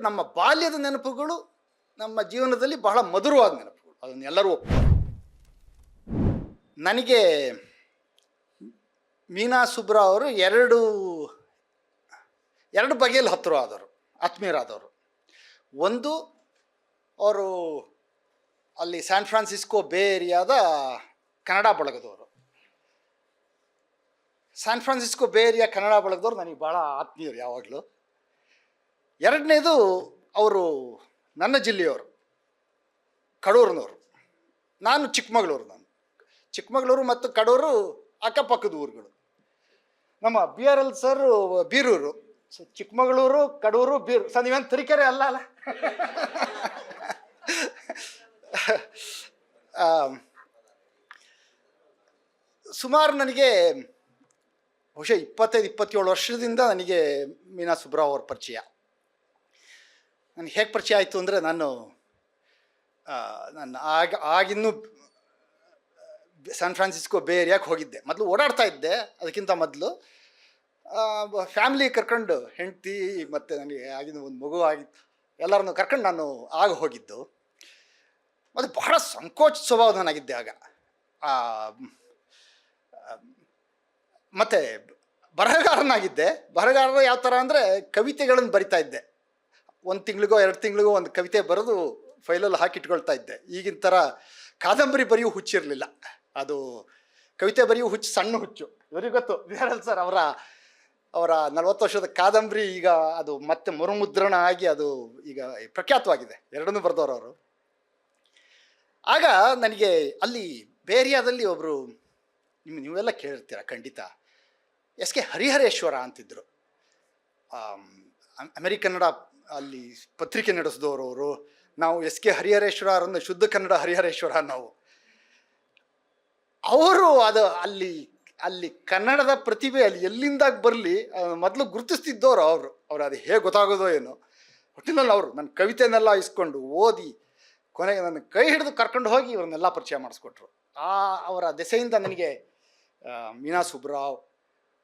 ನಮ್ಮ ಬಾಲ್ಯದ ನೆನಪುಗಳು ನಮ್ಮ ಜೀವನದಲ್ಲಿ ಬಹಳ ಮಧುರವಾದ ನೆನಪುಗಳು. ಅದನ್ನು ಎಲ್ಲರೂ ಒಪ್ತಾರೆ ನನಗೆ ಮೀನಾ ಸುಬ್ರಾ ಅವರು ಎರಡು ಎರಡು ಬಗೆಯಲ್ಲಿ ಹತ್ತಿರ ಆದವರು ಆತ್ಮೀಯರಾದವರು. ಒಂದು, ಅವರು ಅಲ್ಲಿ ಸ್ಯಾನ್ ಫ್ರಾನ್ಸಿಸ್ಕೋ ಬೇ ಏರಿಯಾದ Kannada ಬಳಗದವರು. San Francisco bay area Kannada ಬಳಗದವ್ರು ನನಗೆ ಭಾಳ ಆತ್ಮೀಯರು ಯಾವಾಗಲೂ. ಎರಡನೇದು ಅವರು ನನ್ನ ಜಿಲ್ಲೆಯವರು, ಕಡೂರಿನವರು. ನಾನು ಚಿಕ್ಕಮಗಳೂರು ನಾನು. ಚಿಕ್ಕಮಗಳೂರು ಮತ್ತು ಕಡೂರು ಅಕ್ಕಪಕ್ಕದ ಊರುಗಳು. ನಮ್ಮ B R L sir Birur. So Chikkamagaluru, Kadur Birur sir, ನೀವೇನು ತರೀಕೆರೆ ಅಲ್ಲ ಅಲ್ಲ? ಸುಮಾರು ನನಗೆ ಬಹುಶಃ ಇಪ್ಪತ್ತೈದು, ಇಪ್ಪತ್ತೇಳು ವರ್ಷದಿಂದ ನನಗೆ ಮೀನಾ ಸುಬ್ರಾವ್ ಅವ್ರ ಪರಿಚಯ. ನನಗೆ ಹೇಗೆ ಪರಿಚಯ ಆಯಿತು ಅಂದರೆ ನಾನು ನಾನು ಆಗ, ಆಗಿನ್ನೂ ಸ್ಯಾನ್ ಫ್ರಾನ್ಸಿಸ್ಕೋ ಬೇ ಏರಿಯಾಕ್ಕೆ ಹೋಗಿದ್ದೆ. ಮೊದಲು ಓಡಾಡ್ತಾ ಇದ್ದೆ, ಅದಕ್ಕಿಂತ ಮೊದಲು. ಫ್ಯಾಮ್ಲಿ ಕರ್ಕೊಂಡು ಹೆಂಡತಿ ಮತ್ತು ನನಗೆ ಆಗಿನ ಒಂದು ಮಗು ಆಗಿತ್ತು. ಎಲ್ಲರನ್ನು ಕರ್ಕೊಂಡು ನಾನು ಆಗ ಹೋಗಿದ್ದು. ಅದು ಬಹಳ ಸಂಕೋಚ ಸ್ವಭಾವ ನಾನಾಗಿದ್ದೆ ಆಗ ಮತ್ತು ಬರಹಗಾರನಾಗಿದ್ದೆ. ಬರಹಗಾರರು ಯಾವ ಥರ ಅಂದರೆ ಕವಿತೆಗಳನ್ನು ಬರಿತಾ ಇದ್ದೆ. ಒಂದು ತಿಂಗಳಿಗೋ, ಎರಡು ತಿಂಗಳಿಗೋ ಒಂದು ಕವಿತೆ ಬರೆದು ಫೈಲಲ್ಲಿ ಹಾಕಿಟ್ಕೊಳ್ತಾ ಇದ್ದೆ. ಈಗಿನ ಥರ ಕಾದಂಬರಿ ಬರೆಯೂ ಹುಚ್ಚಿರಲಿಲ್ಲ. ಅದು ಕವಿತೆ ಬರೆಯೂ ಹುಚ್ಚು ಸಣ್ಣ ಹುಚ್ಚು. ಇವರಿಗೆ ಗೊತ್ತು ವಿಹಾರಲ್ ಸರ್ ಅವರ ಅವರ ನಲವತ್ತು ವರ್ಷದ ಕಾದಂಬರಿ ಈಗ ಅದು ಮತ್ತೆ ಮರುಮುದ್ರಣ ಆಗಿ ಅದು ಈಗ ಪ್ರಖ್ಯಾತವಾಗಿದೆ. ಎರಡನ್ನೂ ಬರೆದವರು ಅವರು. ಆಗ ನನಗೆ ಅಲ್ಲಿ ಬೇರಿಯಾದಲ್ಲಿ ಒಬ್ಬರು ನಿಮ್ಮ ನೀವೆಲ್ಲ ಕೇಳಿರ್ತೀರ ಖಂಡಿತ. ಎಸ್ ಕೆ ಹರಿಹರೇಶ್ವರ ಅಮ್- ಅಮೆರಿಕನ್ನಡ ಅಲ್ಲಿ ಪತ್ರಿಕೆ ನಡೆಸಿದವರು ಅವರು ನಾವು ಎಸ್ ಕೆ ಹರಿಹರೇಶ್ವರ ಅವರನ್ನು ಶುದ್ಧ ಕನ್ನಡ ಹರಿಹರೇಶ್ವರ ನಾವು. ಅವರು ಅದು ಅಲ್ಲಿ ಅಲ್ಲಿ ಕನ್ನಡದ ಪ್ರತಿಭೆ ಅಲ್ಲಿ ಎಲ್ಲಿಂದಾಗ ಬರಲಿ ಮೊದಲು ಗುರುತಿಸ್ತಿದ್ದವರು ಅವರು. ಅವ್ರು ಅದು ಹೇಗೆ ಗೊತ್ತಾಗೋದೋ ಏನೋ. ಒಟ್ಟಿನಲ್ಲಿ ಅವರು ನನ್ನ ಕವಿತೆನೆಲ್ಲ ಇಸ್ಕೊಂಡು ಓದಿ, ಕೊನೆಗೆ ನನ್ನ ಕೈ ಹಿಡಿದು ಕರ್ಕೊಂಡು ಹೋಗಿ ಇವ್ರನ್ನೆಲ್ಲ ಪರಿಚಯ ಮಾಡಿಸ್ಕೊಟ್ರು. ಆ ಅವರ ದೆಸೆಯಿಂದ ನನಗೆ ಮೀನಾ ಸುಬ್ರಾವ್,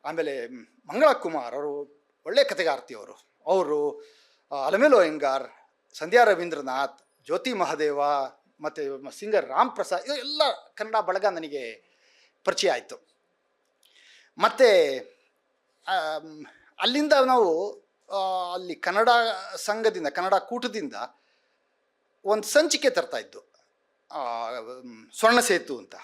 ಆಮೇಲೆ ಮಂಗಳ ಕುಮಾರ್ ಅವರು, ಒಳ್ಳೆ ಕಥೆಗಾರ್ತಿ ಅವರು. ಅವರು ಅಲಮೇಲು ಅಯ್ಯಂಗಾರ್ ಸಂಧ್ಯಾ ರವೀಂದ್ರನಾಥ್ ಜ್ಯೋತಿ ಮಹಾದೇವ ಮತ್ತು ಸಿಂಗರ್ ರಾಮ್ ಪ್ರಸಾದ್ ಇದು ಎಲ್ಲ ಕನ್ನಡ ಬಳಗ ನನಗೆ ಪರಿಚಯ ಆಯಿತು. ಮತ್ತು ಅಲ್ಲಿಂದ ನಾವು ಅಲ್ಲಿ ಕನ್ನಡ ಸಂಘದಿಂದ ಕನ್ನಡ ಕೂಟದಿಂದ ಒಂದು ಸಂಚಿಕೆ ತರ್ತಾ ಇದ್ದು ಆ, ಸ್ವರ್ಣ ಸೇತು ಅಂತ.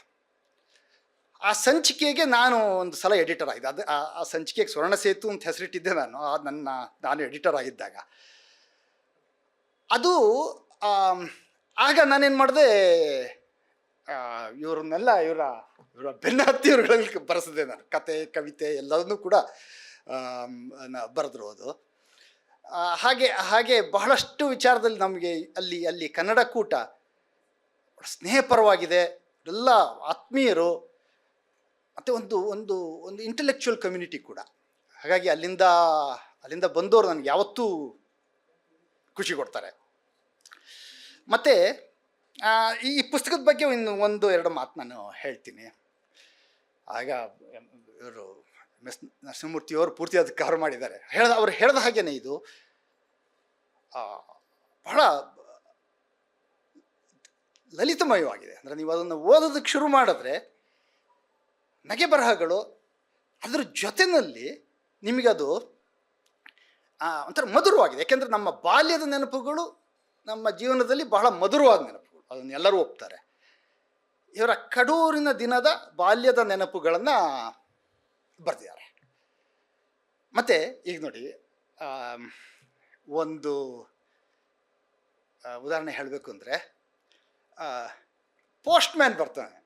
ಆ ಸಂಚಿಕೆಗೆ ನಾನು ಒಂದು ಸಲ ಎಡಿಟರ್ ಆಗಿದ್ದೆ. ಅದು, ಆ- ಸಂಚಿಕೆಗೆ ಸ್ವರ್ಣ ಸೇತು ಅಂತ ಹೆಸರಿಟ್ಟಿದ್ದೆ ನಾನು. ಆ, ನನ್ನ, ನಾನು ಎಡಿಟರ್ ಆಗಿದ್ದಾಗ. ಅದು ಆಗ ನಾನೇನು ಮಾಡಿದೆ ಇವ್ರನ್ನೆಲ್ಲ, ಇವರ ಇವರ ಬೆನ್ನತ್ತಿ ಬರೆಸಿದೆ ನಾನು. ಕತೆ, ಕವಿತೆ ಎಲ್ಲದನ್ನೂ ಕೂಡ ಬರೆದ್ರು ಅದು. ಹಾಗೆ ಹಾಗೆ ಬಹಳಷ್ಟು ವಿಚಾರದಲ್ಲಿ ನಮಗೆ ಅಲ್ಲಿ ಅಲ್ಲಿ ಕನ್ನಡ ಕೂಟ ಸ್ನೇಹಪರವಾಗಿದೆ. ಎಲ್ಲ ಆತ್ಮೀಯರು ಮತ್ತು ಒಂದು ಒಂದು ಒಂದು ಇಂಟೆಲೆಕ್ಚುವಲ್ ಕಮ್ಯುನಿಟಿ ಕೂಡ. ಹಾಗಾಗಿ ಅಲ್ಲಿಂದ ಅಲ್ಲಿಂದ ಬಂದವರು ನನಗೆ ಯಾವತ್ತೂ ಖುಷಿ ಕೊಡ್ತಾರೆ. ಮತ್ತು ಈ ಪುಸ್ತಕದ ಬಗ್ಗೆ ಇನ್ನು ಒಂದು, ಎರಡು ಮಾತು ನಾನು ಹೇಳ್ತೀನಿ. ಆಗ ಇವರು ಎಸ್ ನರಸಿಂಹಮೂರ್ತಿಯವರು ಪೂರ್ತಿ ಅದಕ್ಕೆ ಕವರ್ ಮಾಡಿದ್ದಾರೆ. ಹೇಳ್ದ, ಅವ್ರು ಹೇಳ್ದ ಹಾಗೇನೆ ಇದು. ಬಹಳ ಲಲಿತಮಯವಾಗಿದೆ. ಅಂದರೆ ನೀವು ಅದನ್ನು ಓದೋದಕ್ಕೆ ಶುರು ಮಾಡಿದ್ರೆ ನಗೆ ಬರಹಗಳು ಅದರ ಜೊತೆಯಲ್ಲಿ ನಿಮಗದು ಒಂಥರ ಮಧುರವಾಗಿದೆ. ಯಾಕೆಂದರೆ ನಮ್ಮ ಬಾಲ್ಯದ ನೆನಪುಗಳು ನಮ್ಮ ಜೀವನದಲ್ಲಿ ಬಹಳ ಮಧುರವಾದ ನೆನಪುಗಳು. ಅದನ್ನು ಎಲ್ಲರೂ ಒಪ್ತಾರೆ. ಇವರ ಕಡೂರಿನ ದಿನದ ಬಾಲ್ಯದ ನೆನಪುಗಳನ್ನು ಬರೆದಿದ್ದಾರೆ. ಮತ್ತು ಈಗ ನೋಡಿ ಒಂದು ಉದಾಹರಣೆ ಹೇಳಬೇಕು ಅಂದರೆ ಪೋಸ್ಟ್ಮ್ಯಾನ್ ಬರ್ತಾನೆ.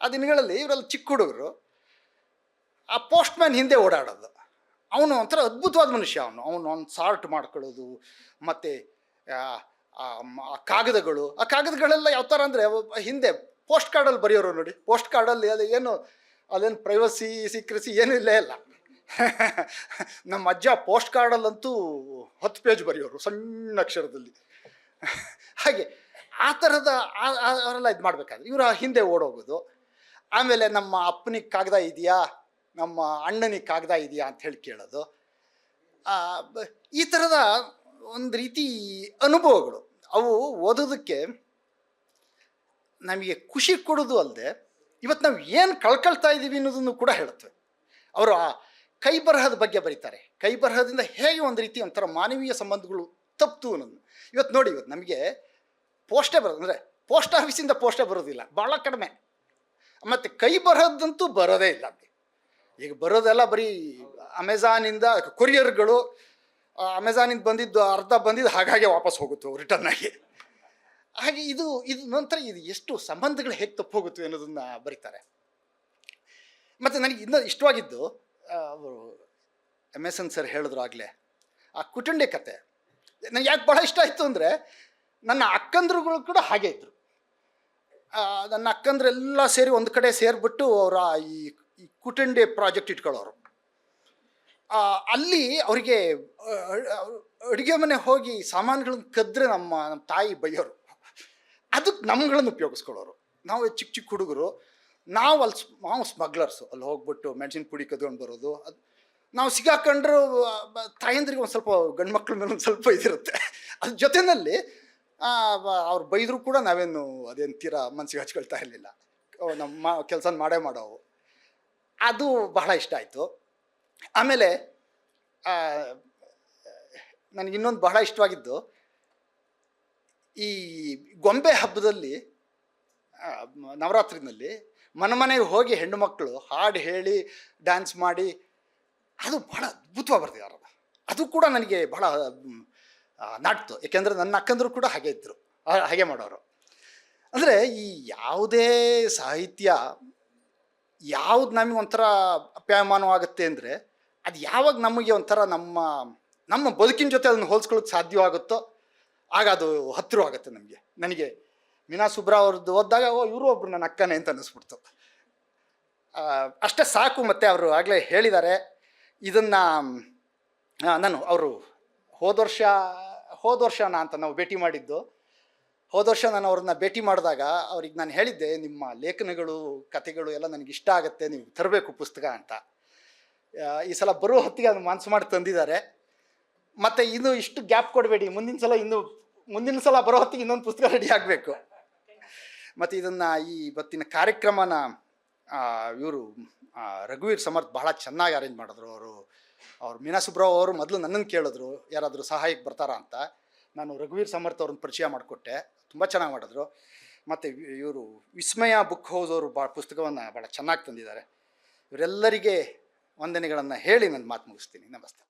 ಆ ದಿನಗಳಲ್ಲಿ ಇವರೆಲ್ಲ ಚಿಕ್ಕ ಹುಡುಗರು, ಆ ಪೋಸ್ಟ್ಮ್ಯಾನ್ ಹಿಂದೆ ಓಡಾಡೋದು. ಅವನು ಒಂಥರ ಅದ್ಭುತವಾದ ಮನುಷ್ಯ ಅವನು. ಅವನು ಅವ್ನು ಸಾರ್ಟ್ ಮಾಡ್ಕೊಳ್ಳೋದು, ಮತ್ತು, ಆ ಕಾಗದಗಳು. ಆ ಕಾಗದಗಳೆಲ್ಲ ಯಾವ ಥರ ಅಂದರೆ ಹಿಂದೆ ಪೋಸ್ಟ್ ಕಾರ್ಡಲ್ಲಿ ಬರೆಯೋರು ನೋಡಿ. ಪೋಸ್ಟ್ ಕಾರ್ಡಲ್ಲಿ ಅದು ಏನು ಅದೇನು ಪ್ರೈವಸಿ ಸೀಕ್ರೆಸಿ ಏನೂ ಇಲ್ಲೇ ಇಲ್ಲ. ನಮ್ಮ ಅಜ್ಜ ಪೋಸ್ಟ್ ಕಾರ್ಡಲ್ಲಂತೂ ಹತ್ತು ಪೇಜ್ ಬರೆಯೋರು ಸಣ್ಣ ಅಕ್ಷರದಲ್ಲಿ. ಹಾಗೆ ಆ ಥರದ ಅವರೆಲ್ಲ ಇದು ಮಾಡಬೇಕಾದ್ರೆ ಇವರು ಹಿಂದೆ ಓಡೋಗೋದು. ಆಮೇಲೆ ನಮ್ಮ ಅಪ್ಪನಿಗೆ ಕಾಗದ ಇದೆಯಾ? ನಮ್ಮ ಅಣ್ಣನಿಗೆ ಕಾಗದ ಇದೆಯಾ ಅಂತ ಹೇಳಿ ಕೇಳೋದು. ಈ ಥರದ ಒಂದು ರೀತಿ ಅನುಭವಗಳು. ಅವು ಓದೋದಕ್ಕೆ ನಮಗೆ ಖುಷಿ ಕೊಡೋದು ಅಲ್ಲದೆ ಇವತ್ತು ನಾವು ಏನು ಕಳ್ಕೊಳ್ತಾ ಇದ್ದೀವಿ ಅನ್ನೋದನ್ನು ಕೂಡ ಹೇಳುತ್ತವೆ. ಅವರು ಆ ಕೈ ಬರಹದ ಬಗ್ಗೆ ಬರೀತಾರೆ. ಕೈ ಬರಹದಿಂದ ಹೇಗೆ ಒಂದು ರೀತಿ ಒಂಥರ ಮಾನವೀಯ ಸಂಬಂಧಗಳು ತಪ್ತು ಅನ್ನೋದು. ಇವತ್ತು ನೋಡಿ ಇವತ್ತು ನಮಗೆ ಪೋಸ್ಟೇ ಬರೋದು. ಅಂದರೆ ಪೋಸ್ಟ್ ಆಫೀಸಿಂದ ಪೋಸ್ಟೇ ಬರೋದಿಲ್ಲ. ಭಾಳ ಕಡಿಮೆ. ಮತ್ತು ಕೈ ಬರೋದಂತೂ ಬರೋದೇ ಇಲ್ಲ ಈಗ ಬರೋದೆಲ್ಲ ಬರೀ ಅಮೆಝಾನಿಂದ ಕೊರಿಯರ್ಗಳು ಅಮೆಝಾನಿಂದ ಬಂದಿದ್ದು ಅರ್ಧ ಬಂದಿದ್ದು ಹಾಗಾಗಿ ವಾಪಸ್ ಹೋಗುತ್ತೆ ರಿಟರ್ನ್ ಆಗಿ. ಹಾಗೆ ಇದು ಇದು ನಂತರ ಇದು ಎಷ್ಟು ಸಂಬಂಧಗಳು ಹೇಗೆ ತಪ್ಪು ಹೋಗುತ್ತೆ ಅನ್ನೋದನ್ನು ಬರೀತಾರೆ. ಮತ್ತು ನನಗೆ ಇನ್ನೂ ಇಷ್ಟವಾಗಿದ್ದು ಅವರು ಎಂ ಎಸ್ ಎನ್ ಸರ್ ಹೇಳಿದ್ರು ಆಗಲೇ, ಆ ಕುಟುಂಬ ಕತೆ ನನಗೆ ಯಾಕೆ ಭಾಳ ಇಷ್ಟ ಆಯಿತು ಅಂದರೆ, ನನ್ನ ಅಕ್ಕಂದ್ರುಗಳು ಕೂಡ ಹಾಗೆ ಇದ್ದರು ನನ್ನ ಅಕ್ಕಂದ್ರೆಲ್ಲ ಸೇರಿ ಒಂದು ಕಡೆ ಸೇರಿಬಿಟ್ಟು ಅವರ ಈ ಈ ಕುಟುಂಬೆ ಪ್ರಾಜೆಕ್ಟ್ ಇಟ್ಕೊಳ್ಳೋರು. ಅಲ್ಲಿ ಅವರಿಗೆ ಅಡುಗೆ ಮನೆ ಹೋಗಿ ಸಾಮಾನುಗಳನ್ನ ಕದ್ದರೆ ನಮ್ಮ ನಮ್ಮ ತಾಯಿ ಬೈಯೋರು. ಅದಕ್ಕೆ ನಮ್ಗಳನ್ನು ಉಪಯೋಗಿಸ್ಕೊಳ್ಳೋರು. ನಾವು ಚಿಕ್ಕ ಚಿಕ್ಕ ಹುಡುಗರು, ನಾವು ಅಲ್ಲಿ ನಾವು ಸ್ಮಗ್ಲರ್ಸು. ಅಲ್ಲಿ ಹೋಗ್ಬಿಟ್ಟು ಮೆಣಸಿನ ಪುಡಿ ಕದ್ಕೊಂಡು ಬರೋದು. ಅದು, ನಾವು ಸಿಗಾಕೊಂಡ್ರು ತಾಯಂದ್ರಿಗೆ ಒಂದು ಸ್ವಲ್ಪ ಗಂಡು ಮಕ್ಳ ಮೇಲೆ ಒಂದು ಸ್ವಲ್ಪ ಇದಿರುತ್ತೆ. ಅದ್ರ ಜೊತೆಯಲ್ಲಿ ಅವ್ರು ಬೈದರೂ ಕೂಡ ನಾವೇನು ಅದೇನು ತೀರಾ ಮನ್ಸಿಗೆ ಹಚ್ಕೊಳ್ತಾ ಇರಲಿಲ್ಲ. ನಮ್ಮ ಕೆಲಸ ಮಾಡೇ ಮಾಡೋವು. ಅದು ಬಹಳ ಇಷ್ಟ ಆಯಿತು. ಆಮೇಲೆ ನನಗೆ ಇನ್ನೊಂದು ಬಹಳ ಇಷ್ಟವಾಗಿದ್ದು, ಈ ಗೊಂಬೆ ಹಬ್ಬದಲ್ಲಿ ನವರಾತ್ರಿನಲ್ಲಿ ಮನೆ ಮನೆಗೆ ಹೋಗಿ ಹೆಣ್ಣು ಮಕ್ಕಳು ಹಾಡು ಹೇಳಿ ಡ್ಯಾನ್ಸ್ ಮಾಡಿ, ಅದು ಬಹಳ ಅದ್ಭುತವಾಗಿ ಬರ್ತಿದ್ದಾರೆ ಅದು ಕೂಡ ನನಗೆ ಬಹಳ ನಾಟ್ತು ಏಕೆಂದರೆ ನನ್ನ ಅಕ್ಕಂದರು ಕೂಡ ಹಾಗೆ ಇದ್ದರು ಹಾಗೆ ಮಾಡೋರು. ಅಂದರೆ ಈ ಯಾವುದೇ ಸಾಹಿತ್ಯ ಯಾವ್ದು ನಮಗೆ ಒಂಥರ ಅಪ್ಯಾಯಮಾನವಾಗುತ್ತೆ ಅಂದರೆ ಅದು ಯಾವಾಗ ನಮಗೆ ಒಂಥರ ನಮ್ಮ ನಮ್ಮ ಬದುಕಿನ ಜೊತೆ ಅದನ್ನು ಹೋಲಿಸ್ಕೊಳ್ಳೋಕೆ ಸಾಧ್ಯವಾಗುತ್ತೋ ಆಗ ಅದು ಹತ್ತಿರವಾಗುತ್ತೆ ನಮಗೆ. ನನಗೆ ಮೀನಾ ಸುಬ್ರಾ ಅವ್ರದ್ದು ಓದಿದಾಗ ಓ, ಇವರು ಒಬ್ರು ನನ್ನ ಅಕ್ಕನೇ ಅಂತ ಅನ್ನಿಸ್ಬಿಡ್ತು. ಅಷ್ಟೇ ಸಾಕು ಮತ್ತು ಅವರು ಆಗಲೇ ಹೇಳಿದ್ದಾರೆ. ಇದನ್ನು ನಾನು, ಅವರು ಹೋದ ವರ್ಷ ಹೋದ ವರ್ಷನ ಅಂತ ನಾವು ಭೇಟಿ ಮಾಡಿದ್ದು. ಹೋದ ವರ್ಷ ನಾನು ಅವ್ರನ್ನ ಭೇಟಿ ಮಾಡಿದಾಗ ಅವ್ರಿಗೆ ನಾನು ಹೇಳಿದ್ದೆ, ನಿಮ್ಮ ಲೇಖನಗಳು, ಕಥೆಗಳು ಎಲ್ಲ ನನಗೆ ಇಷ್ಟ ಆಗುತ್ತೆ, ನೀವು ತರಬೇಕು ಪುಸ್ತಕ ಅಂತ. ಈ ಸಲ ಬರೋ ಹೊತ್ತಿಗೆ ಅದನ್ನು ಮನಸ್ಸು ಮಾಡಿ ತಂದಿದ್ದಾರೆ. ಮತ್ತು ಇನ್ನು ಇಷ್ಟು ಗ್ಯಾಪ್ ಕೊಡಬೇಡಿ, ಮುಂದಿನ ಸಲ ಇನ್ನು, ಮುಂದಿನ ಸಲ ಬರೋ ಹೊತ್ತಿಗೆ ಇನ್ನೊಂದು ಪುಸ್ತಕ ರೆಡಿ ಆಗಬೇಕು. ಮತ್ತು ಇದನ್ನು ಈ ಇವತ್ತಿನ ಕಾರ್ಯಕ್ರಮನ ಇವರು ರಘುವೀರ್ ಸಮರ್ಥ್ ಬಹಳ ಚೆನ್ನಾಗಿ ಅರೇಂಜ್ ಮಾಡಿದ್ರು ಅವರು. ಅವ್ರು ಮೀನಾ ಸುಬ್ರಾವ್ ಅವರು ಮೊದಲು ನನ್ನನ್ನು ಕೇಳಿದ್ರು, ಯಾರಾದರೂ ಸಹಾಯಕ್ಕೆ ಬರ್ತಾರಾ ಅಂತ. ನಾನು ರಘುವೀರ್ ಸಮರ್ಥ್ ಅವ್ರನ್ನ ಪರಿಚಯ ಮಾಡಿಕೊಟ್ಟೆ, ತುಂಬ ಚೆನ್ನಾಗಿ ಮಾಡಿದ್ರು. ಮತ್ತು ಇವರು ವಿಸ್ಮಯ ಬುಕ್ ಹೌಸ್ ಅವರು ಭಾಳ ಪುಸ್ತಕವನ್ನು ಭಾಳ ಚೆನ್ನಾಗಿ ತಂದಿದ್ದಾರೆ. ಇವರೆಲ್ಲರಿಗೆ ವಂದನೆಗಳನ್ನು ಹೇಳಿ ನನ್ನ ಮಾತು ಮುಗಿಸ್ತೀನಿ. ನಮಸ್ತೆ.